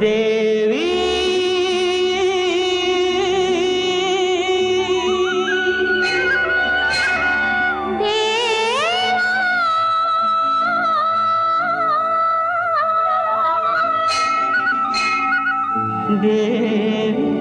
தேவி தேவி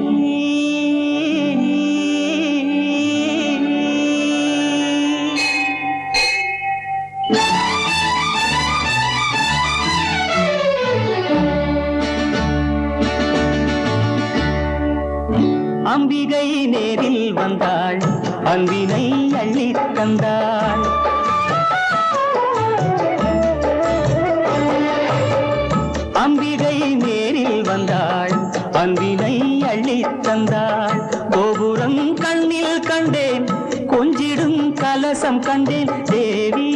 அம்பிகை நேரில் வந்தாள் அன்பினை அள்ளி தந்தாள். அம்பிகை நேரில் வந்தாள் அன்பினை அள்ளி தந்தாள். கோபுரம் கண்ணில் கண்டேன் கொஞ்சிடும் கலசம் கண்டேன் தேவி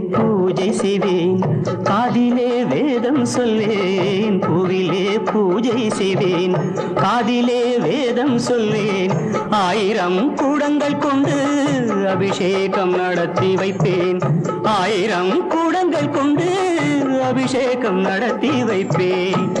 பூஜை செய்வேன். காதிலே வேதம் சொல்வேன். பூவிலே பூஜை செய்வேன். காதிலே வேதம் சொல்வேன். ஆயிரம் கூடங்கள் கொண்டு அபிஷேகம் நடத்தி வைப்பேன். ஆயிரம் கூடங்கள் கொண்டு அபிஷேகம் நடத்தி வைப்பேன்.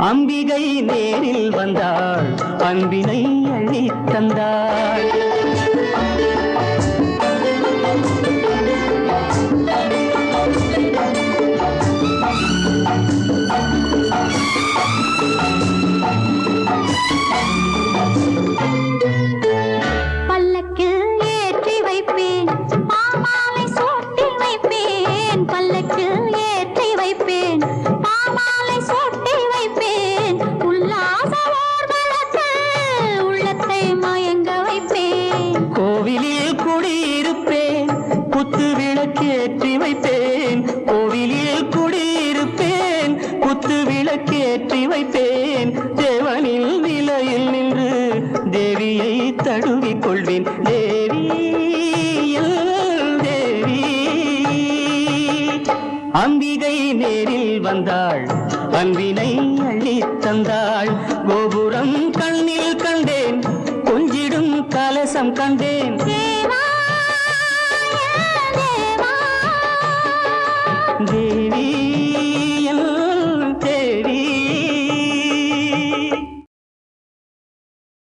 அம்பிகை நேரில் வந்தாள் அன்பினை அள்ளித் தந்தாள் you. வைத்து விளக்கேற்றி வைப்பேன். தேவனில் நிலையில் நின்று தேவியை தழுவிக் கொள்வேன். தேவி தேவி. அம்பிகை நேரில் வந்தாள் அன்பினை அள்ளி தந்தாள். கோபுரம் கண்ணில் கண்டேன் கொஞ்சிடும் கலசம் கண்டேன். தேவி.